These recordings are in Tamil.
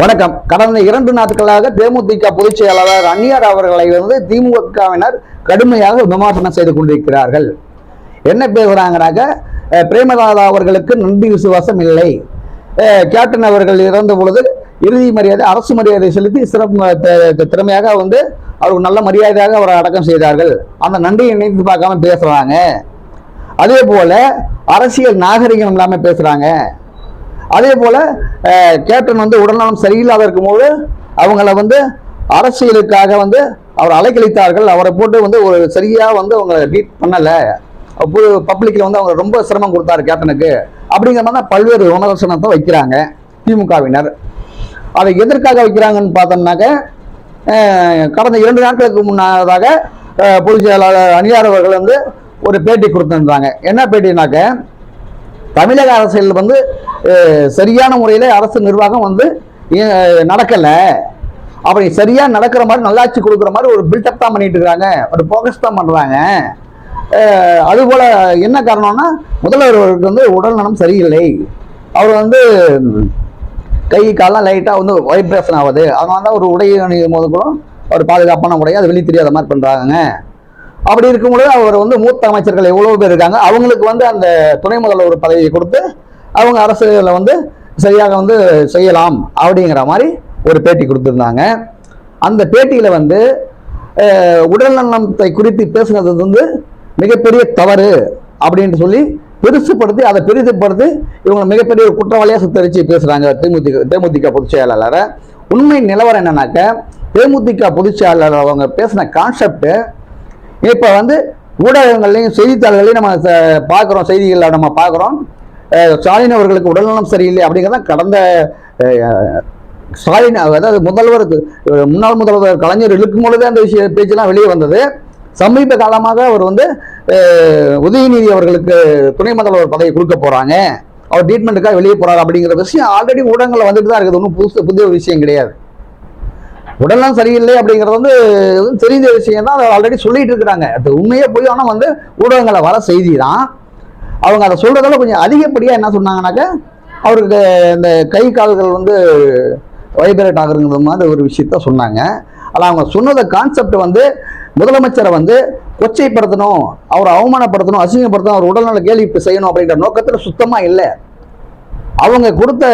வணக்கம். கடந்த இரண்டு நாட்களாக தேமுதிக பொதுச் செயலாளர் அந்நியார் அவர்களை வந்து திமுகவினர் கடுமையாக விமர்சனம் செய்து கொண்டிருக்கிறார்கள். என்ன பேசுறாங்கனாக்க பிரேமலாதா பிரேமதாதா அவர்களுக்கு நன்றி விசுவாசம் இல்லை. கேப்டன் அவர்கள் இறந்த பொழுது இறுதி மரியாதை அரசு மரியாதை செலுத்தி சிறப்பு திறமையாக வந்து அவர் நல்ல மரியாதையாக அவரை அடக்கம் செய்தார்கள். அந்த நன்றியை நினைத்து பார்க்காம பேசுறாங்க. அதே போல அரசியல் நாகரிகம் இல்லாமல் பேசுறாங்க. அதே போல் கேப்டன் வந்து உடல்நலம் சரியில்லாத இருக்கும்போது அவங்கள வந்து அரசியலுக்காக வந்து அவர் அலைக்கழித்தார்கள். அவரை போட்டு வந்து ஒரு சரியாக வந்து அவங்க ட்ரீட் பண்ணல. பப்ளிக்கில் வந்து அவங்க ரொம்ப சிரமம் கொடுத்தாரு கேப்டனுக்கு. அப்படிங்கிற மாதிரி தான் பல்வேறு விமர்சனத்தை வைக்கிறாங்க திமுகவினர். அதை எதற்காக வைக்கிறாங்கன்னு பார்த்தோம்னாக்க கடந்த இரண்டு நாட்களுக்கு முன்னதாக பொதுச் செயலாளர் அணியார் அவர்கள் வந்து ஒரு பேட்டி கொடுத்துருந்தாங்க. என்ன பேட்டினாக்க தமிழக அரசியல் வந்து சரியான முறையில் அரசு நிர்வாகம் வந்து நடக்கலை. அப்படி சரியாக நடக்கிற மாதிரி நல்லாட்சி கொடுக்குற மாதிரி ஒரு பில்டப் தான் பண்ணிட்டு இருக்காங்க. ஒரு ஃபோக்கஸ் தான் பண்ணுறாங்க அதுபோல் என்ன காரணம்னா முதல்வர் அவருக்கு வந்து உடல் நலம் சரியில்லை. அவர் வந்து கை காலெல்லாம் லைட்டாக வந்து வைப்ரேஷன் ஆகுது. அதனால தான் ஒரு உடை அணியும் போது கூட ஒரு பாதுகாப்பான உடையை அது வெளி தெரியாத மாதிரி பண்ணுறாங்க அப்படி இருக்கும்பொழுது அவர் வந்து மூத்த அமைச்சர்கள் எவ்வளோ பேர் இருக்காங்க அவங்களுக்கு வந்து அந்த துணை முதல்வர் பதவியை கொடுத்து அவங்க அரசியலில் வந்து சரியாக வந்து செய்யலாம் அப்படிங்கிற மாதிரி ஒரு பேட்டி கொடுத்துருந்தாங்க. அந்த பேட்டியில் வந்து உடல்நலத்தை குறித்து பேசுனது வந்து மிகப்பெரிய தவறு அப்படின்னு சொல்லி பெருசுப்படுத்தி அதை பெரிதுபடுத்தி இவங்க மிகப்பெரிய ஒரு குற்றவாளியாக சுத்தரித்து பேசுகிறாங்க தேமுதிக தேமுதிக பொதுச் செயலாளரை. உண்மை நிலவரம் என்னன்னாக்க தேமுதிக பொதுச் செயலாளர் அவங்க பேசின கான்செப்ட்டு இப்போ வந்து ஊடகங்கள்லையும் செய்தித்தாள்களையும் நம்ம பார்க்குறோம் செய்திகளில் நம்ம பார்க்குறோம். ஸ்டாலின் அவர்களுக்கு உடல்நலம் சரியில்லை அப்படிங்கிறத கடந்த ஸ்டாலின் அதாவது முதல்வர் முன்னாள் முதல்வர் கலைஞர் இழுக்கும் பொழுதே அந்த விஷய பேச்செல்லாம் வெளியே வந்தது. சமீப காலமாக அவர் வந்து உதயநிதி அவர்களுக்கு துணை முதல்வர் பதவி கொடுக்க போகிறாங்க அவர் ட்ரீட்மெண்ட்டுக்காக வெளியே போகிறார் அப்படிங்கிற விஷயம் ஆல்ரெடி ஊடகங்களில் வந்துட்டு தான் இருக்குது. ஒன்றும் புதுசு புதிய விஷயம் கிடையாது. உடல்லாம் சரியில்லை அப்படிங்கிறது வந்து இது தெரிஞ்ச விஷயம் தான் அதை ஆல்ரெடி சொல்லிட்டு இருக்கிறாங்க. அது உண்மையே போய் ஆனால் வந்து ஊடகங்களை வர செய்தி தான் அவங்க அதை சொல்றதால கொஞ்சம் அதிகப்படியாக என்ன சொன்னாங்கன்னாக்க அவருக்கு இந்த கை கால்கள் வந்து வைப்ரேட் ஆகுங்கிற மாதிரி ஒரு விஷயத்த சொன்னாங்க. ஆனால் அவங்க சொன்னத கான்செப்ட் வந்து முதலமைச்சரை வந்து கொச்சைப்படுத்தணும் அவரை அவமானப்படுத்தணும் அசிங்கப்படுத்தணும் அவர் உடல்நல கேள்வி செய்யணும் அப்படின்ற நோக்கத்தில் சுத்தமாக இல்லை. அவங்க கொடுத்த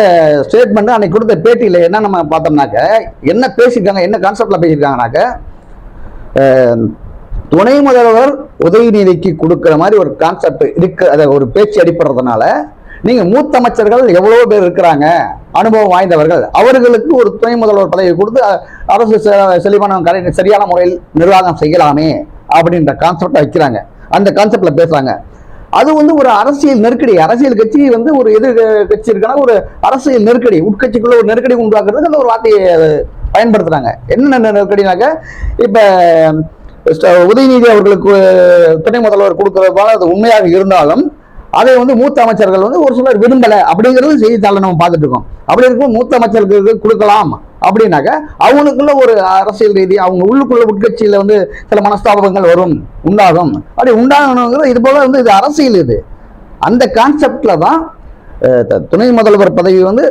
ஸ்டேட்மெண்ட் அன்னைக்கு கொடுத்த பேட்டியில் என்ன நம்ம பார்த்தோம்னாக்க என்ன பேசியிருக்காங்க என்ன கான்செப்டில் பேசியிருக்காங்கனாக்க துணை முதல்வர் உதயநிதிக்கு கொடுக்குற மாதிரி ஒரு கான்செப்ட் இருக்கு அதை ஒரு பேச்சு அடிப்படுறதுனால நீங்கள் மூத்த அமைச்சர்கள் எவ்வளோ பேர் இருக்கிறாங்க அனுபவம் வாய்ந்தவர்கள் அவர்களுக்கு ஒரு துணை முதல்வர் பதவி கொடுத்து அரசு செ- செழிப்பான கரை சரியான முறையில் நிர்வாகம் செய்யலாமே அப்படின்ற கான்செப்டை வைக்கிறாங்க. அந்த கான்செப்டில் பேசுகிறாங்க அது வந்து ஒரு அரசியல் நெருக்கடி. அரசியல் கட்சி வந்து ஒரு எதிர் கட்சி இருக்குன்னா ஒரு அரசியல் நெருக்கடி. உட்கட்சிக்குள்ள ஒரு நெருக்கடி உண்டாக்குறதுக்கு அந்த ஒரு வார்த்தையை பயன்படுத்துறாங்க. என்ன நெருக்கடினாக்க இப்ப உதயநிதி அவர்களுக்கு துணை முதல்வர் கொடுக்கறது போல அது உண்மையாக இருந்தாலும் அதை வந்து மூத்த அமைச்சர்கள் வந்து ஒரு சிலர் விரும்பலை. அப்படிங்கிறது செய்தித்தாளில் நம்ம பார்த்துட்டு இருக்கோம். அப்படி இருக்கும் மூத்த அமைச்சர்களுக்கு கொடுக்கலாம் அப்படின்னாக்க அவங்களுக்குள்ள ஒரு அரசியல் ரீதி அவங்க உள்ளுக்குள்ள உட்கட்சியில் வந்து சில மனஸ்தாபங்கள் வரும் உண்டாகும். அப்படி உண்டாகணுங்கிறது இது போல வந்து இது அரசியல் இது. அந்த கான்செப்டில் தான் த- துணை முதல்வர் பதவி வந்து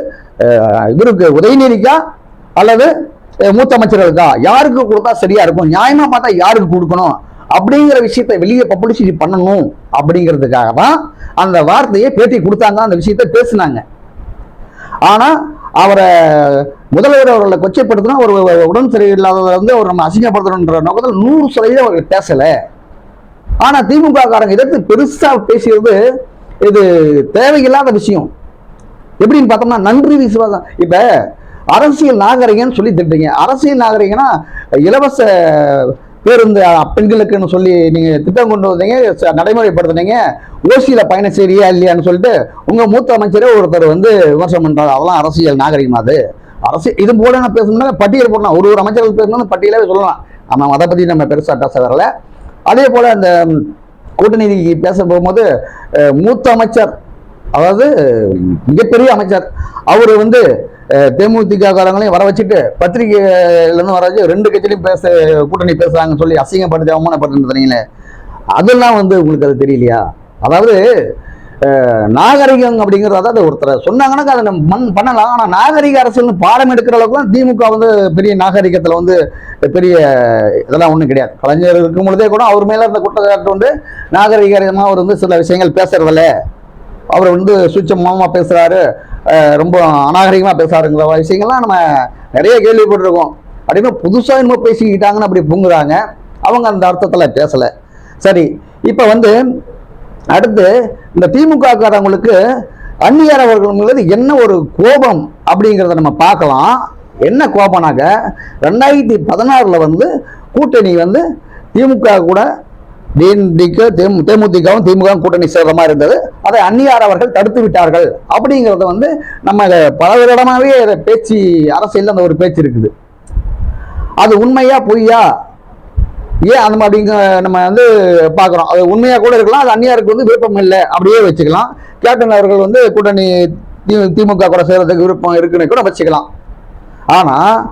இவருக்கு உதயநிதிக்கா அல்லது மூத்த அமைச்சர்களுக்கா? யாருக்கு கொடுத்தா சரியா இருக்கும்? நியாயமா பார்த்தா யாருக்கு கொடுக்கணும்? அப்படிங்கிற விஷயத்தை வெளியே பப்ளிசிட்டி பண்ணணும் அப்படிங்கிறதுக்காக தான் அந்த வார்த்தையை பேட்டி கொடுத்தாங்க அந்த விஷயத்தை பேசினாங்க. ஆனால் அவரை முதல்வர் அவர்களை கொச்சைப்படுத்தினா ஒரு உடம்பு சரியில்லாதவரை வந்து அவர் நம்ம அசிங்கப்படுத்தணுன்ற நோக்கத்தில் நூறு சதவீதம் அவர் பேசலை. ஆனால் திமுக காரங்க எதிர்த்து பெருசாக பேசியது? இது தேவையில்லாத விஷயம். எப்படின்னு பார்த்தோம்னா நன்றி விசுவாசம். இப்போ அரசியல் நாகரிகம்னு சொல்லி திட்டுறீங்க அரசியல் நாகரிகம்னா இலவச பேருந்து பெண்களுக்குன்னு சொல்லி நீங்கள் திட்டம் கொண்டு வந்தீங்க ச- நடைமுறைப்படுத்துனீங்க. ஓசியில் பயணம் செய்றியா இல்லையான்னு சொல்லிட்டு உங்கள் மூத்த அமைச்சரே ஒருத்தர் வந்து விமர்சனம் பண்ணுறாரு அதெல்லாம் அரசியல் நாகரிகமா அது. அரசு இது போல நான் பேசணும்னா பட்டியல் போடலாம். ஒரு ஒரு அமைச்சர்கள் பேசணும்னு பட்டியலாகவே சொல்லலாம். ஆனால் அதை பற்றி நம்ம பெருசாக பேச வரல. அதே போல் அந்த கூட்டணி பேச போகும்போது மூத்த அமைச்சர் அதாவது மிகப்பெரிய அமைச்சர் அவர் வந்து தேமுதிக காரங்களையும் வர வச்சுட்டு பத்திரிகையிலேருந்து வர வச்சு ரெண்டு கட்சியிலையும் பேச கூட்டணி பேசுகிறாங்கன்னு சொல்லி அசிங்கப்படுத்தி அவமானப்படுத்துறீங்களே அதெல்லாம் வந்து உங்களுக்கு அது தெரியலையா? அதாவது நாகரிகம் அப்படிங்கிறது அதாவது ஒருத்தர் சொன்னாங்கன்னா அதை நம்ம மண் பண்ணலாம். ஆனால் நாகரிக அரசியல்னு பாடம் எடுக்கிற அளவுக்குலாம் திமுக வந்து பெரிய நாகரிகத்தில் வந்து பெரிய இதெல்லாம் ஒன்றும் கிடையாது. கலைஞர் இருக்கும் பொழுதே கூட அவர் மேலே இருந்த குற்றச்சாட்டு வந்து நாகரிகமாக அவர் வந்து சில விஷயங்கள் பேசுறதில்ல. அவர் வந்து சூட்சமமாக பேசுகிறாரு ரொம்ப அநாகரிகமாக பேசுகிறாருங்கிற விஷயங்கள்லாம் நம்ம நிறைய கேள்விப்பட்டிருக்கோம். அப்படின்னு புதுசாக என்னமோ பேசிக்கிட்டாங்கன்னு அப்படி பொங்குறாங்க. அவங்க அந்த அர்த்தத்தில் பேசலை. சரி இப்போ வந்து அடுத்து இந்த திமுகக்காரவங்களுக்கு அந்நியர் என்ன ஒரு கோபம் அப்படிங்கிறத நம்ம பார்க்கலாம். என்ன கோபம்னாக்க ரெண்டாயிரத்தி பதினாறில் வந்து கூட்டணி வந்து திமுக கூட டிஎன்டிக்கு தேமுதிகவும் திமுகவும் கூட்டணி சேர்ற மாதிரி இருந்தது. அதை அந்நியார் அவர்கள் தடுத்து விட்டார்கள். அப்படிங்கிறத வந்து நம்ம பல வருடமாகவே பேச்சு அரசியலில் அந்த ஒரு பேச்சு இருக்குது. அது உண்மையா பொய்யா? ஏன் அந்த மாதிரி நம்ம வந்து பார்க்குறோம். அது உண்மையாக கூட இருக்கலாம் அது அந்நியாருக்கு வந்து விருப்பம் இல்லை. அப்படியே வச்சுக்கலாம். கேப்டன் அவர்கள் வந்து கூட்டணி தி- திமுக கூட சேர்றதுக்கு விருப்பம் இருக்குன்னு கூட வச்சுக்கலாம். ஆனால்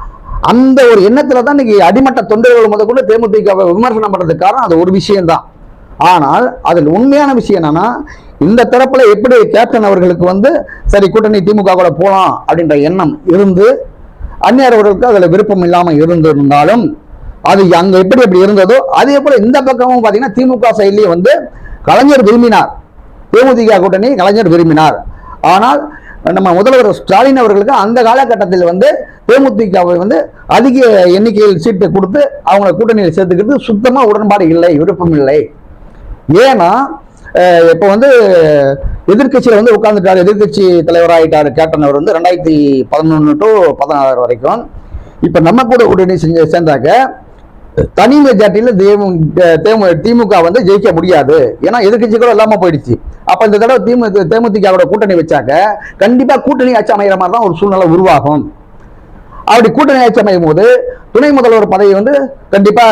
அந்த ஒரு எண்ணத்தில் தான் இன்னைக்கு அடிமட்ட தொண்டர்கள் முதற்கொண்டு கூட தேமுதிகவை விமர்சனம் பண்ணுறதுக்கு காரணம் அது ஒரு விஷயம்தான். ஆனால் அதில் உண்மையான விஷயம் என்னன்னா இந்த தரப்புல எப்படி கேப்டன் அவர்களுக்கு வந்து சரி கூட்டணி திமுக கூட போகலாம் அப்படின்ற எண்ணம் இருந்து அந்நியர் அவர்களுக்கு அதில் விருப்பம் இல்லாமல் இருந்திருந்தாலும் அது அங்க எப்படி எப்படி இருந்ததோ அதே போல இந்த பக்கமும் பார்த்தீங்கன்னா திமுக சைட்லேயே வந்து கலைஞர் விரும்பினார். தேமுதிக கூட்டணி கலைஞர் விரும்பினார். ஆனால் நம்ம முதல்வர் ஸ்டாலின் அவர்களுக்கு அந்த காலகட்டத்தில் வந்து தேமுதிகவை வந்து அதிக எண்ணிக்கையில் சீட்டு கொடுத்து அவங்கள கூட்டணியில் சேர்த்துக்கிறது சுத்தமாக உடன்பாடு இல்லை விருப்பம் இல்லை. ஏன்னா இப்போ வந்து எதிர்க்கட்சியில் வந்து உட்கார்ந்துட்டார் எதிர்க்கட்சி தலைவராகிட்டார் கேப்டன் அவர் வந்து ரெண்டாயிரத்தி பதினொன்று டு பதினாறு வரைக்கும். இப்போ நம்ம கூட கூட்டணி செஞ்சு சேர்ந்தாக்க தனி மெஜாரிட்டியில தேமு திமுக வந்து ஜெயிக்க முடியாது. ஏன்னா எதிர்க்கட்சி கூட இல்லாமல் போயிடுச்சு. அப்போ இந்த தடவை திமு தேமுதிக கூட்டணி வச்சாக்க கண்டிப்பாக கூட்டணி ஆட்சி அமைகிற மாதிரி தான் ஒரு சூழ்நிலை உருவாகும். அப்படி கூட்டணி ஆட்சி அமையும் போது துணை முதல்வர் பதவி வந்து கண்டிப்பா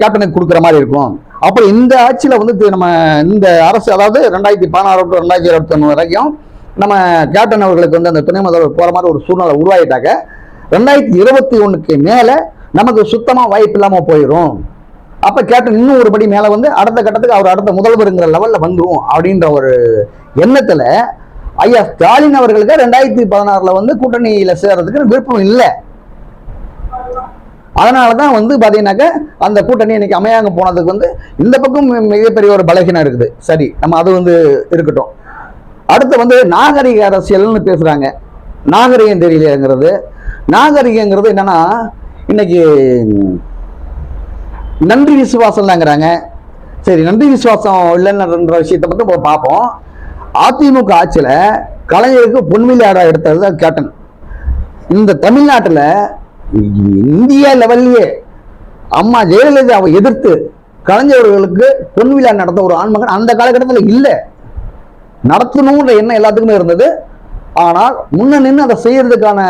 கேப்டனுக்கு கொடுக்குற மாதிரி இருக்கும். அப்போ இந்த ஆட்சியில வந்து நம்ம இந்த அரசு அதாவது ரெண்டாயிரத்தி பதினாறு டு ரெண்டாயிரத்தி இருபத்தொன்னு வரைக்கும் நம்ம கேப்டன் அவர்களுக்கு வந்து அந்த துணை முதல்வர் போற மாதிரி ஒரு சூழ்நிலை உருவாகிட்டாக்க ரெண்டாயிரத்தி இருபத்தி ஒண்ணுக்கு மேல நமக்கு சுத்தமாக வாய்ப்பு இல்லாமல் போயிடும் அப்போ கேப்டன் இன்னும் ஒரு படி மேலே வந்து அடுத்த கட்டத்துக்கு அவர் அடுத்த முதல்வருங்கிற லெவலில் வந்துடும் அப்படின்ற ஒரு எண்ணத்தில் ஐயா ஸ்டாலின் அவர்களுக்கு ரெண்டாயிரத்தி பதினாறில் வந்து கூட்டணியில் சேர்றதுக்கு விருப்பம் இல்லை. அதனால தான் வந்து பார்த்தீங்கன்னாக்கா அந்த கூட்டணி இன்னைக்கு அமையாங்க போனதுக்கு வந்து இந்த பக்கம் மிகப்பெரிய ஒரு பலகீனம் இருக்குது. சரி நம்ம அது வந்து இருக்கட்டும். அடுத்து வந்து நாகரிக அரசியல்னு பேசுகிறாங்க நாகரிகம் தெரியலங்கிறது நாகரிகங்கிறது என்னன்னா இன்னைக்கு நன்றி விசுவாசம்லாங்கிறாங்க. சரி நன்றி விசுவாசம் இல்லைன்ற விஷயத்தை மட்டும் இப்போ பார்ப்போம். அதிமுக ஆட்சியில் கலைஞருக்கு பொன்விளையாட எடுத்தது தான் கேட்டன் இந்த தமிழ்நாட்டில் இந்திய லெவல்லையே அம்மா ஜெயலலிதாவை எதிர்த்து கலைஞர்களுக்கு பொன்விழா நடந்த நடத்த ஒரு ஆண்மகன் அந்த காலகட்டத்தில் இல்லை. நடத்தணுன்ற எண்ணம் எல்லாத்துக்குமே இருந்தது. ஆனால் முன்ன நின்று அதை செய்யறதுக்கான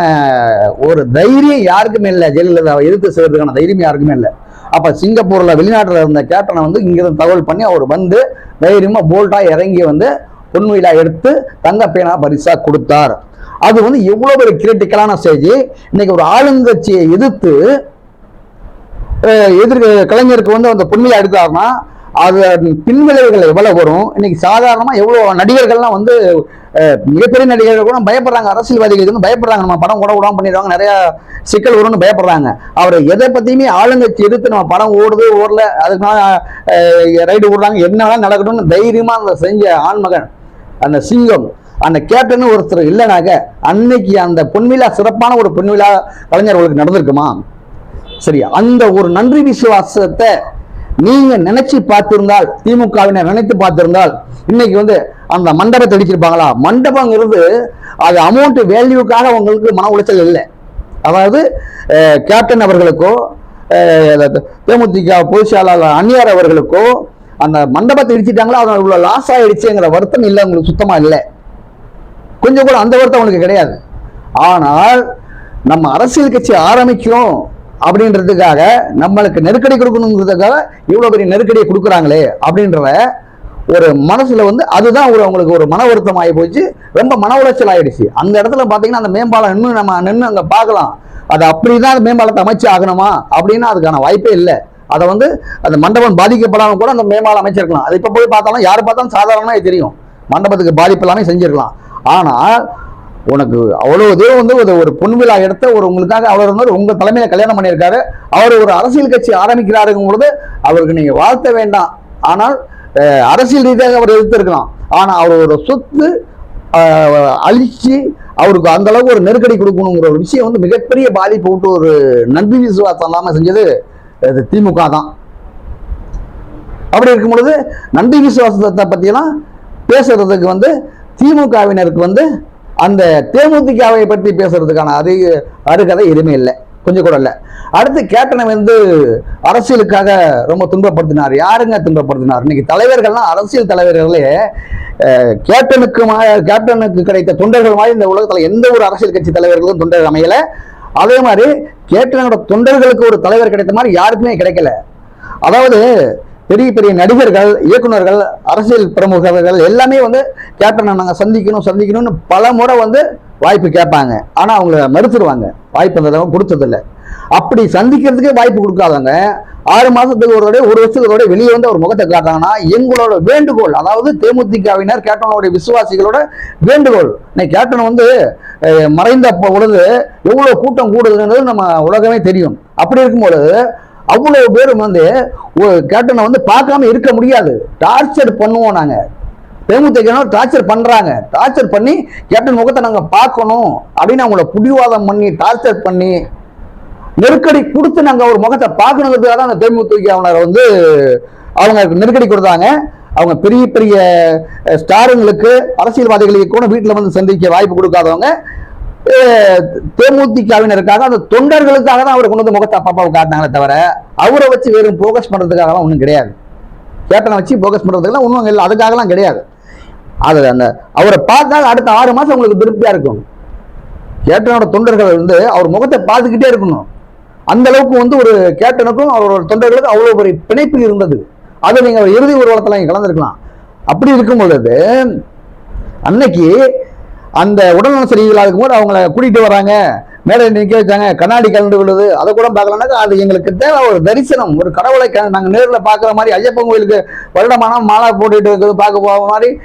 ஒரு தைரியம் யாருக்குமே இல்லை. ஜெயலலிதாவை எதிர்த்து செய்யறதுக்கான தைரியம் யாருக்குமே இல்லை. அப்ப சிங்கப்பூர்ல வெளிநாட்டுல இருந்த கேப்டனை வந்து இங்கிருந்து தகவல் பண்ணி அவர் வந்து தைரியமா போல்ட்டா இறங்கி வந்து பொன் எடுத்து தங்க பேனா பரிசா கொடுத்தார். அது வந்து எவ்வளவு ஒரு கிரிட்டிக்கலான செய்தி இன்னைக்கு ஒரு ஆளுங்கட்சியை எதிர்த்து அஹ், கலைஞருக்கு வந்து அந்த பொன்விழா எடுத்தாருன்னா அது பின்விளைவுகள் எவ்வளவு வரும்? இன்னைக்கு சாதாரணமா எவ்வளவு நடிகர்கள்லாம் வந்து மிகப்பெரிய நடிகர்கள் கூட பயப்படுறாங்க. அரசியல்வாதிகளுக்கு வந்து பயப்படுறாங்க. நம்ம படம் கூட விடாம பண்ணிடுவாங்க. நிறைய சிக்கல் வரும்னு பயப்படுறாங்க. அவர் எதை பத்தியுமே ஆளுங்கட்சி எடுத்து நம்ம படம் ஓடுது ஓடல அதுக்கான ரைடு ஓடுறாங்க என்ன நடக்கணும்னு தைரியமா அந்த செஞ்ச ஆண்மகன் அந்த சிங்கம் அந்த கேப்டன் ஒருத்தர் இல்லைனாக்க அன்னைக்கு அந்த பொன்விழா சிறப்பான ஒரு பொன்விழா கலைஞர்களுக்கு நடந்திருக்குமா? சரி அந்த ஒரு நன்றி விசுவாசத்தை நீங்க நினைச்சு பார்த்திருந்தால் திமுகவினர் நினைத்து பார்த்திருந்தால் இன்னைக்கு வந்து அந்த மண்டபத்தை அடிச்சிருப்பாங்களா மண்டபங்கிறது அது அமௌண்ட் வேல்யூக்காக உங்களுக்கு மன உளைச்சல் இல்லை. அதாவது கேப்டன் அவர்களுக்கோ தேமுதிக பொதுச் செயலாளர் அந்நியார் அவர்களுக்கோ அந்த மண்டபத்தை இடிச்சிட்டாங்களோ அது இவ்வளோ லாஸ் ஆகிடுச்சுங்கிற வருத்தம் இல்லை உங்களுக்கு சுத்தமாக இல்லை. கொஞ்சம் கூட அந்த வருத்தம் அவனுக்கு கிடையாது. ஆனால் நம்ம அரசியல் கட்சி ஆரம்பிக்கிறோம். அப்படின்றதுக்காக நம்மளுக்கு நெருக்கடி கொடுக்கணுங்கிறதுக்காக இவ்வளோ பெரிய நெருக்கடியை கொடுக்குறாங்களே அப்படின்ற ஒரு மனசில் வந்து அதுதான் ஒரு அவங்களுக்கு ஒரு மன வருத்தம் ஆகி போச்சு. ரொம்ப மன உளைச்சல் ஆகிடுச்சு அந்த இடத்துல பார்த்தீங்கன்னா அந்த மேம்பாலம் இன்னும் நம்ம நின்று அங்கே பார்க்கலாம். அது அப்படி தான் அந்த மேம்பாலத்தை அமைச்சு ஆகணுமா அப்படின்னா அதுக்கான வாய்ப்பே இல்லை. அதை வந்து அந்த மண்டபம் பாதிக்கப்படாமல் கூட அந்த மேம்பாலம் அமைச்சிருக்கலாம். அது இப்போ போய் பார்த்தாலும் யார் பார்த்தாலும் சாதாரணமாக தெரியும். மண்டபத்துக்கு பாதிப்பு எல்லாமே செஞ்சிருக்கலாம். ஆனால் உனக்கு அவ்வளோ தூரம் வந்து ஒரு ஒரு பொன் விழா எடுத்த ஒரு உங்களுக்காக அவர் வந்து உங்க தலைமையில கல்யாணம் பண்ணியிருக்காரு. அவர் ஒரு அரசியல் கட்சி ஆரம்பிக்கிறாருங்கும் பொழுது அவருக்கு நீங்க வாழ்த்த வேண்டாம். ஆனால் அரசியல் ரீதியாக அவர் எதிர்த்திருக்கலாம். ஆனால் அவர் ஒரு சொத்து அழிச்சு அவருக்கு அந்த அளவுக்கு ஒரு நெருக்கடி கொடுக்கணுங்கிற ஒரு விஷயம் வந்து மிகப்பெரிய பாதிப்பு விட்டு ஒரு நன்றி விசுவாசம் இல்லாம செஞ்சது அது திமுக தான். அப்படி இருக்கும் பொழுது நன்றி விசுவாசத்தை பற்றியெல்லாம் பேசுறதுக்கு வந்து திமுகவினருக்கு வந்து அந்த தேமுதிகவை பற்றி பேசுறதுக்கான அது அருகதை எதுவுமே இல்லை. கொஞ்சம் கூட இல்லை. அடுத்து கேப்டனை வந்து அரசியலுக்காக ரொம்ப துன்பப்படுத்தினார். யாருங்க துன்பப்படுத்தினார்? இன்னைக்கு தலைவர்கள்லாம் அரசியல் தலைவர்களே அஹ், கேப்டனுக்கு கேப்டனுக்கு கிடைத்த தொண்டர்கள் மாதிரி இந்த உலகத்தில் எந்த ஒரு அரசியல் கட்சி தலைவர்களும் தொண்டர்கள் அமையலை. அதே மாதிரி கேப்டனோட தொண்டர்களுக்கு ஒரு தலைவர் கிடைத்த மாதிரி யாருக்குமே கிடைக்கல. அதாவது பெரிய பெரிய நடிகர்கள் இயக்குனர்கள் அரசியல் பிரமுகர்கள் எல்லாமே வந்து கேப்டனை நாங்கள் சந்திக்கணும் சந்திக்கணும்னு பல முறை வந்து வாய்ப்பு கேட்பாங்க. ஆனால் அவங்கள மறுத்துருவாங்க. வாய்ப்பு அந்த தடவை கொடுத்ததில்ல. அப்படி சந்திக்கிறதுக்கே வாய்ப்பு கொடுக்காதவங்க ஆறு மாதத்துக்கு ஒரு தடவை ஒரு வருஷத்துக்கு ஒரு வெளியே வந்து ஒரு முகத்தை காட்டாங்கன்னா எங்களோட வேண்டுகோள் அதாவது தேமுதிகவினர் கேப்டனோட விசுவாசிகளோட வேண்டுகோள். இன்னைக்கு கேப்டன் வந்து மறைந்த பொழுது எவ்வளோ கூட்டம் கூடுதுன்றது நம்ம உலகமே தெரியும். அப்படி இருக்கும்பொழுது அவ்வளோ பேரும் வந்து ஒரு கேப்டனை வந்து பார்க்காம இருக்க முடியாது. டார்ச்சர் பண்ணுவோம் நாங்கள் தேமுதிகனர் டார்ச்சர் பண்ணுறாங்க டார்ச்சர் பண்ணி கேப்டன் முகத்தை நாங்கள் பார்க்கணும் அப்படின்னு அவங்கள புடிவாதம் பண்ணி டார்ச்சர் பண்ணி நெருக்கடி கொடுத்து நாங்கள் ஒரு முகத்தை பார்க்கணுங்கிறதுக்காக தான் அந்த தேமுதிகவினர் வந்து அவங்க நெருக்கடி கொடுத்தாங்க. அவங்க பெரிய பெரிய ஸ்டாருங்களுக்கு அரசியல்வாதிகளுக்கு கூட வீட்டில் வந்து சந்திக்க வாய்ப்பு கொடுக்காதவங்க. தேமுதிகவினருக்காக அந்த தொண்டர்களுக்காக தான் அவர் கொண்டு வந்து முகத்தை அப்பாவை காட்டினாங்களே தவிர அவரை வச்சு வெறும் போகஸ் பண்ணுறதுக்காகலாம் ஒன்றும் கிடையாது. கேப்டனை வச்சு போகஸ் பண்ணுறதுக்கெல்லாம் ஒன்றும் இல்லை அதுக்காகலாம் கிடையாது. அது அந்த அவரை பார்த்தா அடுத்த ஆறு மாதம் உங்களுக்கு திருப்தியாக இருக்கும். கேப்டனோட தொண்டர்கள் வந்து அவர் முகத்தை பார்த்துக்கிட்டே இருக்கணும். அந்த அளவுக்கு வந்து ஒரு கேப்டனுக்கும் அவரோட தொண்டர்களுக்கும் அவ்வளோ ஒரு பிணைப்பு இருந்தது. அதை நீங்கள் இறுதி ஊர்வலத்தில் நீங்க கலந்துருக்கலாம். அப்படி இருக்கும் பொழுது அன்னைக்கு அந்த உடல்நலம் சரியில்லாத இருக்கும்போது அவங்கள கூட்டிகிட்டு வராங்க. மேலே நிற்க வச்சாங்க. கண்ணாடி கலந்து விழுது. அதை கூட பார்க்கலனாக்கா அது எங்களுக்கு தேவை. ஒரு தரிசனம் ஒரு கடவுளை க- நாங்கள் நேரில் பார்க்குற மாதிரி ஐயப்பன் கோயிலுக்கு வருடமான மாலை போட்டுட்டு இருக்கிறது பார்க்க போக மாதிரி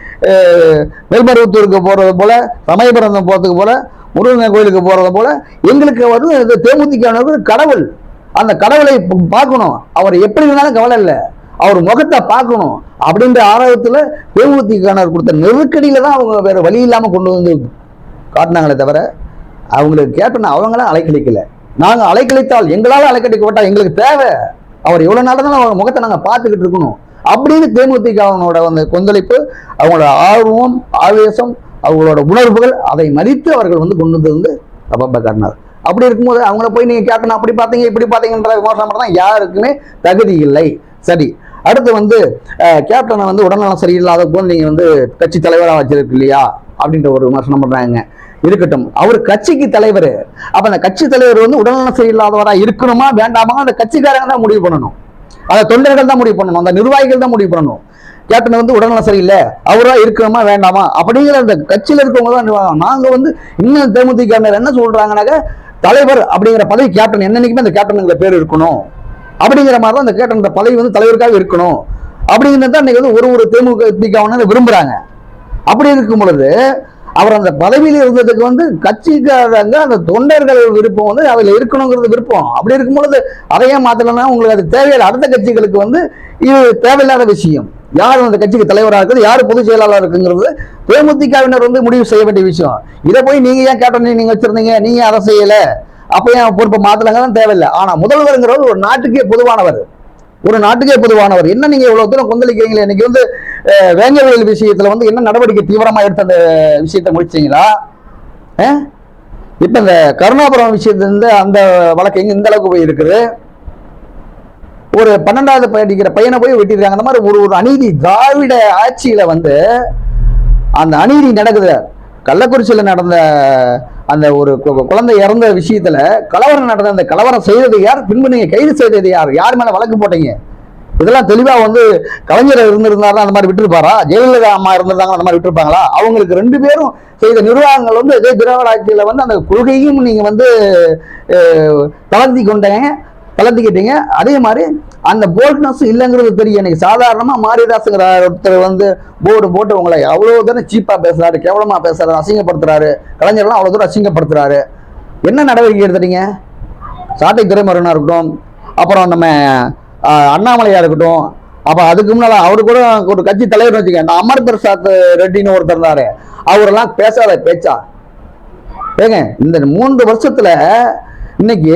மேல்மருவத்தூருக்கு போகிறது போல சமயபுரம் போகிறதுக்கு போல் முருகன் கோயிலுக்கு போகிறது போல் எங்களுக்கு வந்து இந்த தேமுதிக கடவுள். அந்த கடவுளை பார்க்கணும். அவர் எப்படி இருந்தாலும் கவலை இல்லை. அவர் முகத்தை பார்க்கணும் அப்படின்ற ஆர்வத்துல தேமுதிகனர் கொடுத்த நெருக்கடியில் தான் அவங்க வேறு வழி இல்லாமல் கொண்டு வந்து காட்டினாங்களே தவிர அவங்களுக்கு கேப்டன் அவங்களாம் அலைக்கழிக்கல நாங்கள் அலைக்கழித்தால் எங்களால் அலைக்கழிக்கப்பட்டால் எங்களுக்கு தேவை. அவர் எவ்வளோ நாள் தான் அவர் முகத்தை நாங்கள் பார்த்துக்கிட்டு இருக்கணும். அப்படின்னு தேமுதிகவனோட அந்த கொந்தளிப்பு அவங்களோட ஆர்வம் ஆவேசம் அவங்களோட உணர்வுகள் அதை மதித்து அவர்கள் வந்து கொண்டு வந்து வந்து அப்பப்ப காட்டினார். அப்படி இருக்கும்போது அவங்கள போய் நீங்கள் கேப்டன் அப்படி பார்த்தீங்க இப்படி பார்த்தீங்கன்ற விமர்சனம் தான் யாருக்குமே தகுதி இல்லை. சரி அடுத்து வந்து கேப்டனை வந்து உடல்நலம் சரியில்லாத போது நீங்கள் வந்து கட்சி தலைவராக வச்சிருக்கு இல்லையா? அப்படின்ற ஒரு விமர்சனம் பண்ணுறாங்க இருக்கட்டும். அவர் கட்சிக்கு தலைவர். அப்போ அந்த கட்சி தலைவர் வந்து உடல்நலம் சரியில்லாதவராக இருக்கணுமா வேண்டாமா? அந்த கட்சிக்காரங்க தான் முடிவு பண்ணணும். அந்த தொண்டர்கள் தான் முடிவு பண்ணணும். அந்த நிர்வாகிகள் தான் முடிவு பண்ணணும். கேப்டன் வந்து உடல்நலம் சரியில்லை. அவரா இருக்கணுமா வேண்டாமா? அப்படிங்கிற அந்த கட்சியில் இருக்கவங்க தான் நாங்கள் வந்து இன்னும் தேமுதிக என்ன சொல்றாங்கன்னாக்க தலைவர் அப்படிங்கிற பதவி கேப்டன் என்னன்னைக்குமே அந்த கேப்டனுங்கிற பேர் இருக்கணும். அப்படிங்கிற மாதிரி தான் அந்த கேப்டன் பதவி வந்து தலைவருக்காக இருக்கணும். அப்படிங்கிறது தான் இன்னைக்கு வந்து ஒரு ஒரு தேமுதிக விரும்புகிறாங்க அப்படி இருக்கும் பொழுது அவர் அந்த பதவியில் இருந்ததுக்கு வந்து கட்சிக்காரங்க அந்த தொண்டர்கள் விருப்பம் வந்து அதில் இருக்கணுங்கிறது விருப்பம். அப்படி இருக்கும் பொழுது அதையே மாற்றலன்னா உங்களுக்கு அது தேவையில்லை. அடுத்த கட்சிகளுக்கு வந்து இது தேவையில்லாத விஷயம். யார் அந்த கட்சிக்கு தலைவராக இருக்குது யார் பொதுச் செயலாளர் இருக்குங்கிறது தேமுதிகவினர் வந்து முடிவு செய்ய வேண்டிய விஷயம். இதை போய் நீங்கள் ஏன் கேட்டோன்னு நீங்கள் வச்சிருந்தீங்க. நீங்கள் அதை செய்யலை? அப்போ ஏன் பொறுப்பை மாத்தலங்க தான் தேவையில்லை. ஆனால் முதல்வருங்கிறவர் ஒரு நாட்டுக்கே பொதுவானவர். ஒரு நாட்டுக்கே பொதுவானவர். என்ன நீங்க இவ்வளவு தூரம் கொந்தளிக்கிறீங்களே? இன்னைக்கு வந்து அஹ், வேங்கவேல் விஷயத்துல வந்து என்ன நடவடிக்கை தீவிரமா எடுத்த அந்த விஷயத்தை முடிச்சிங்களா அஹ்? இப்ப இந்த கருணாபுரம் விஷயத்துலேருந்து அந்த வழக்கு எங்க இந்த அளவுக்கு போய் இருக்குது? ஒரு பன்னெண்டாவது படிக்கிற பையனை போய் வெட்டிடுறாங்க அந்த மாதிரி ஒரு ஒரு அநீதி திராவிட ஆட்சியில வந்து அந்த அநீதி நடக்குது கள்ளக்குறிச்சியில் நடந்த அந்த ஒரு கு- குழந்தை இறந்த விஷயத்துல கலவரம் நடந்த அந்த கலவரம் செய்தது யார்? பின்பு நீங்க கைது செய்தது யார்? யார் மேல வழக்கு போட்டீங்க? இதெல்லாம் தெளிவா வந்து கலைஞர் இருந்திருந்தாருன்னா அந்த மாதிரி விட்டுருப்பாரா? ஜெயலலிதா அம்மா இருந்திருந்தாங்க அந்த மாதிரி விட்டுருப்பாங்களா? அவங்களுக்கு ரெண்டு பேரும் செய்த நிர்வாகங்கள் வந்து இதே திராவிட ஆட்சியில வந்து அந்த கொள்கையும் நீங்க வந்து தளர்த்தி கொண்டேன் கலந்துக்கிட்டீங்க. அதே மாதிரி அந்த போல்ட்னஸ் இல்லைங்கிறது தெரியும். எனக்கு சாதாரணமாக மாரிதாஸுங்கிற ஒருத்தர் வந்து போர்டு போட்டு உங்களை அவ்வளோ தூரம் சீப்பாக பேசுகிறாரு கேவலமாக பேசுகிறாரு அசிங்கப்படுத்துறாரு. கலைஞர்லாம் அவ்வளோ தூரம் அசிங்கப்படுத்துறாரு. என்ன நடவடிக்கை எடுத்துட்டீங்க? சாட்டை துறைமுருகனாக இருக்கட்டும் அப்புறம் நம்ம அண்ணாமலையாக இருக்கட்டும் அப்போ அதுக்கு முன்னால் அவரு கூட ஒரு கட்சி தலைவர் வச்சுக்க இந்த அமர் பிரசாத் ரெட்டின்னு ஒருத்தர் இருந்தாரு. அவரெல்லாம் பேசாத பேச்சா? ஏங்க இந்த மூன்று வருஷத்தில் இன்னைக்கு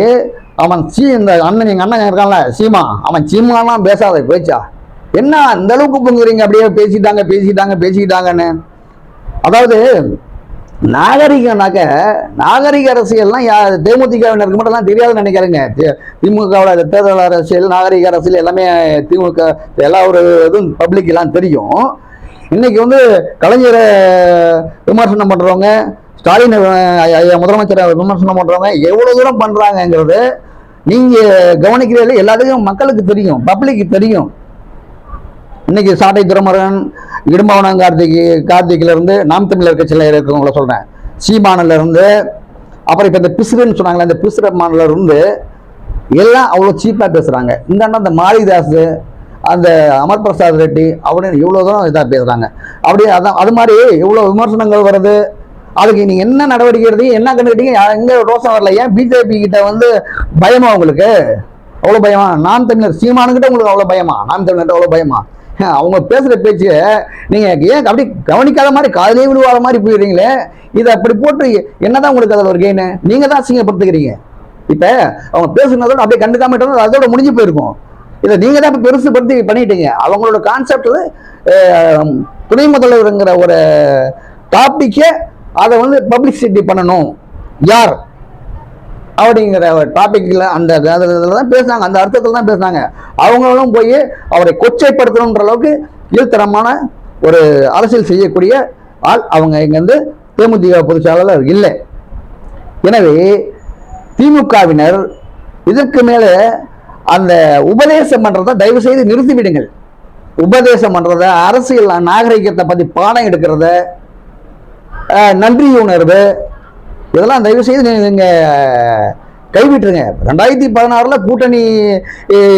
அவன் சீ இந்த அண்ணன் எங்கள் அண்ணன் இருக்கான்ல சீமா அவன் சீமாலாம் பேசாத பேச்சா? என்ன அந்த அளவுக்கு பொங்குறீங்க அப்படியே பேசிட்டாங்க பேசிட்டாங்க பேசிக்கிட்டாங்கன்னு. அதாவது நாகரிகம்னாக்க நாகரிக அரசியல்லாம் யா தேமுதிகவினருக்கு மட்டும் தான் தெரியாதுன்னு நினைக்கிறேங்க. திமுகவோட தேர்தல் அரசியல் நாகரிக அரசியல் எல்லாமே திமுக எல்லா ஒரு இதுவும் பப்ளிக் எல்லாம் தெரியும். இன்னைக்கு வந்து கலைஞரை விமர்சனம் பண்ணுறவங்க ஸ்டாலின் முதலமைச்சர் முதலமைச்சரை விமர்சனம் பண்றவங்க எவ்வளவு தூரம் பண்றாங்கிறது நீங்க கவனிக்கிறீர்கள் எல்லாத்துக்கும் மக்களுக்கு தெரியும் பப்ளிக்கு தெரியும். இன்னைக்கு சாட்டை துறைமுருகன் இடும்பவனம் கார்த்திக் கார்த்திக்ல இருந்து நாம் தமிழர் கட்சியில் இருக்கவங்கள சொல்றேன். சீமானில் இருந்து அப்புறம் இப்போ இந்த பிசுறுன்னு சொன்னாங்களே இந்த பிசுரமானில் இருந்து எல்லாம் அவ்வளோ சீப்பாக பேசுகிறாங்க இந்த அண்ணன் அந்த மாரிதாஸ் அந்த அமர் பிரசாத் ரெட்டி அப்படின்னு இவ்வளோ தூரம் இதாக பேசுகிறாங்க அப்படி அதான் அது மாதிரி இவ்வளோ விமர்சனங்கள் வருது. அதுக்கு நீங்கள் என்ன நடவடிக்கை எடுத்தீங்க என்ன கண்டுக்கிட்டீங்க எங்கே ரோசம் வரல? ஏன் பிஜேபி கிட்ட வந்து பயமா உங்களுக்கு? அவ்வளோ பயமா? நாம் தமிழர் சீமானுக்கிட்ட உங்களுக்கு அவ்வளோ பயமா? நாம் தமிழர்கிட்ட அவ்வளோ பயமா? அவங்க பேசுகிற பேச்சு நீங்கள் ஏன் அப்படி கவனிக்காத மாதிரி காதலே விழுவாத மாதிரி போயிடுறீங்களே? இதை அப்படி போட்டு என்னதான் உங்களுக்கு அதில் ஒரு கெயின் நீங்கள் தான் அசிங்கப்படுத்துக்கிறீங்க. இப்போ அவங்க பேசுனதோட அப்படியே கண்டுக்காம அதோட முடிஞ்சு போயிருக்கும். இதை நீங்கள் தான் இப்போ பெருசுப்படுத்தி பண்ணிட்டீங்க. அவங்களோட கான்செப்ட் துணை முதல்வருங்கிற ஒரு டாப்பிக்கை அதை வந்து பப்ளிசிட்டி பண்ணணும். யார்? அப்படிங்கிற டாப்பிக்கில் டாபிக்ல அந்த அதில் தான் பேசினாங்க. அந்த அர்த்தத்தில் தான் பேசினாங்க. அவங்களும் போய் அவரை கொச்சைப்படுத்தணுன்ற அளவுக்கு இழுத்தரமான ஒரு அரசியல் செய்யக்கூடிய ஆள் அவங்க இங்கேருந்து தேமுதிக பொதுச் இல்லை. எனவே திமுகவினர் இதற்கு மேலே அந்த உபதேசம் பண்ணுறதை தயவு செய்து நிறுத்திவிடுங்கள். உபதேசம் பண்ணுறத அரசியல் நாகரிகத்தை பற்றி பாடம் எடுக்கிறத நன்றி உணர்வு. இதெல்லாம் தயவு செய்து நீங்கள் கைவிட்டுருங்க. ரெண்டாயிரத்தி பதினாறில் கூட்டணி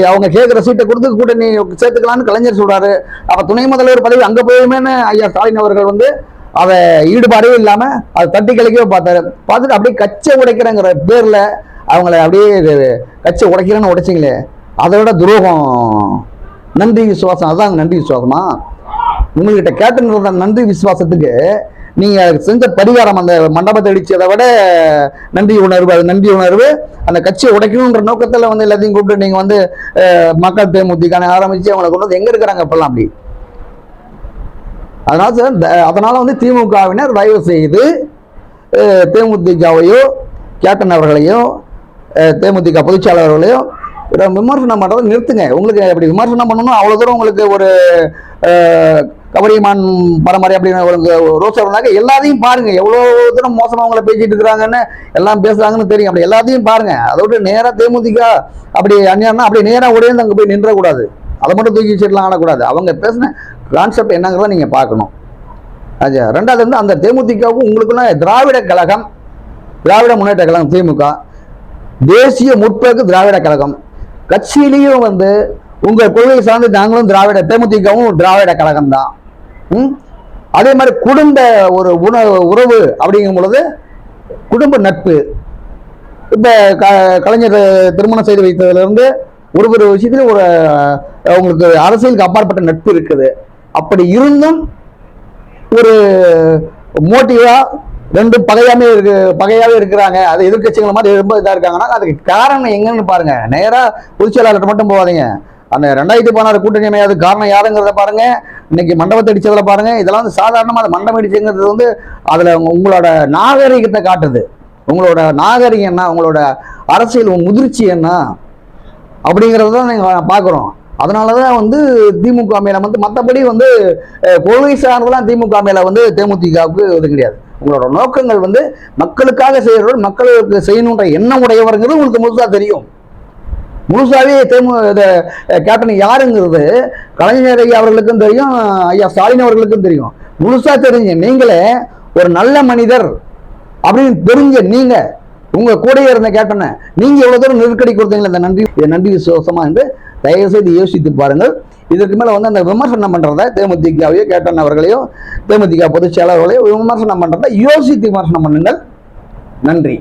அவங்க கேட்குற சீட்டை கொடுத்து கூட்டணி சேர்த்துக்கலான்னு கலைஞர் சொல்கிறாரு அப்போ துணை முதல்வர் பதவி அங்கே போயுமேன்னு ஐயா ஸ்டாலின் அவர்கள் வந்து அதை ஈடுபாடே இல்லாமல் அதை தட்டி கழிக்கவே பார்த்தாரு. பார்த்துட்டு அப்படியே கச்சை உடைக்கிறேங்கிற பேரில் அவங்கள அப்படியே கச்சை உடைக்கிறேன்னு உடைச்சிங்களே. அதை விட துரோகம். நன்றி விசுவாசம். அதுதான் நன்றி விசுவாசமா? உங்கள்கிட்ட கேட்டுன்ற நன்றி விசுவாசத்துக்கு நீங்கள் செஞ்ச பரிகாரம் அந்த மண்டபத்தை அடித்ததை விட நன்றி உணர்வு அது நன்றி உணர்வு. அந்த கட்சியை உடைக்கணுன்ற நோக்கத்தில் வந்து எல்லாத்தையும் கூப்பிட்டு நீங்கள் வந்து மக்கள் தேமுதிகான ஆரம்பித்து அவங்களை கொண்டு வந்து எங்கே இருக்கிறாங்க இப்போல்லாம் அப்படி? அதனால் சார் த- வந்து திமுகவினர் தயவு செய்து தேமுதிகவையோ கேப்டன் அவர்களையோ தேமுதிக பொதுச்செயலாளர் விமர்சனம் பண்ணுறதை நிறுத்துங்க. உங்களுக்கு அப்படி விமர்சனம் பண்ணணும் அவ்வளோ தூரம் உங்களுக்கு ஒரு கபடிமான் பரம்பரை அப்படின்னு உங்களுக்கு ரோஸ் எல்லாத்தையும் பாருங்க. எவ்வளோ தூரம் மோசமாக அவங்கள பேசிட்டு இருக்கிறாங்கன்னு எல்லாம் பேசுறாங்கன்னு தெரியும். அப்படி எல்லாத்தையும் பாருங்க. விட்டு நேராக தேமுதிக அப்படி அந்நியம்னா அப்படி நேராக உடையந்து அங்கே போய் நின்றக்கூடாது. அதை மட்டும் தூக்கி வச்சிடலாம் ஆடக்கூடாது. அவங்க பேசின கான்செப்ட் என்னங்கிறத நீங்கள் பார்க்கணும். அது ரெண்டாவது வந்து அந்த தேமுதிகவுக்கும் உங்களுக்குள்ள திராவிட கழகம் திராவிட முன்னேற்ற கழகம் திமுக தேசிய முற்போக்கு திராவிட கழகம். கட்சியிலையும் வந்து உங்கள் கொள்கை சார்ந்து நாங்களும் திராவிட தேமுதிகவும் திராவிட கழகம் தான் அதே மாதிரி குடும்ப ஒரு உணவு உறவு அப்படிங்கும் பொழுது குடும்ப நட்பு. இப்போ க- கலைஞர் திருமணம் செய்து வைத்ததுலேருந்து ஒரு ஒரு விஷயத்தில் ஒரு அவங்களுக்கு உங்களுக்கு அரசியலுக்கு அப்பாற்பட்ட நட்பு இருக்குது. அப்படி இருந்தும் ஒரு மோட்டிவா ரெண்டும் பகையாமே இருக்கு பகையாவே இருக்கிறாங்க. அது எதிர்கட்சிகள் மாதிரி ரொம்ப இதாக இருக்காங்கன்னா அதுக்கு காரணம் எங்கன்னு பாருங்க. நேராக பொதுச் செயலாளர்கிட்ட மட்டும் போகாதீங்க. அந்த ரெண்டாயிரத்தி பதினாறு கூட்டணி அமையாது காரணம் யாருங்கிறத பாருங்க. இன்னைக்கு மண்டபத்தை அடிச்சதுல பாருங்க. இதெல்லாம் வந்து சாதாரணமா அந்த மண்டபம் அடிச்சுங்கிறது வந்து அதுல உங்களோட நாகரிகத்தை காட்டுது. உங்களோட நாகரிகம் என்ன? உங்களோட அரசியல் முதிர்ச்சி என்ன? அப்படிங்கிறத தான் நீங்கள் பார்க்குறோம். அதனால தான் வந்து திமுக மேல வந்து மற்றபடி வந்து கொள்கை சார்ந்தெல்லாம் திமுக மேல வந்து தேமுதிகவுக்கு இது கிடையாது. உங்களோட நோக்கங்கள் வந்து மக்களுக்காக செய்கிறவர்கள் மக்களுக்கு செய்யணுன்ற எண்ணம் உடையவருங்கிறது உங்களுக்கு முழுசா தெரியும். முழுசாவே தேமு கேப்டன் யாருங்கிறது கலைஞர் ஐயா அவர்களுக்கும் தெரியும் ஐயா ஸ்டாலின் அவர்களுக்கும் தெரியும். முழுசா தெரிஞ்ச நீங்களே ஒரு நல்ல மனிதர் அப்படின்னு தெரிஞ்ச நீங்க உங்க கூடயே இருந்த கேட்டன நீங்க எவ்வளவு தூரம் நெருக்கடி கொடுத்தீங்களா இந்த நன்றி இந்த நன்றி விசுவாசமா என்று தயவு செய்து யோசித்து பாருங்கள். இதற்கு மேலே வந்து அந்த விமர்சனம் பண்ணுறத தேமுதிகவையோ கேட்டன் அவர்களையோ தேமுதிக பொதுச் செயலாளர்களையோ விமர்சனம் பண்ணுறத யோசித்து விமர்சனம் பண்ணுங்கள். நன்றி.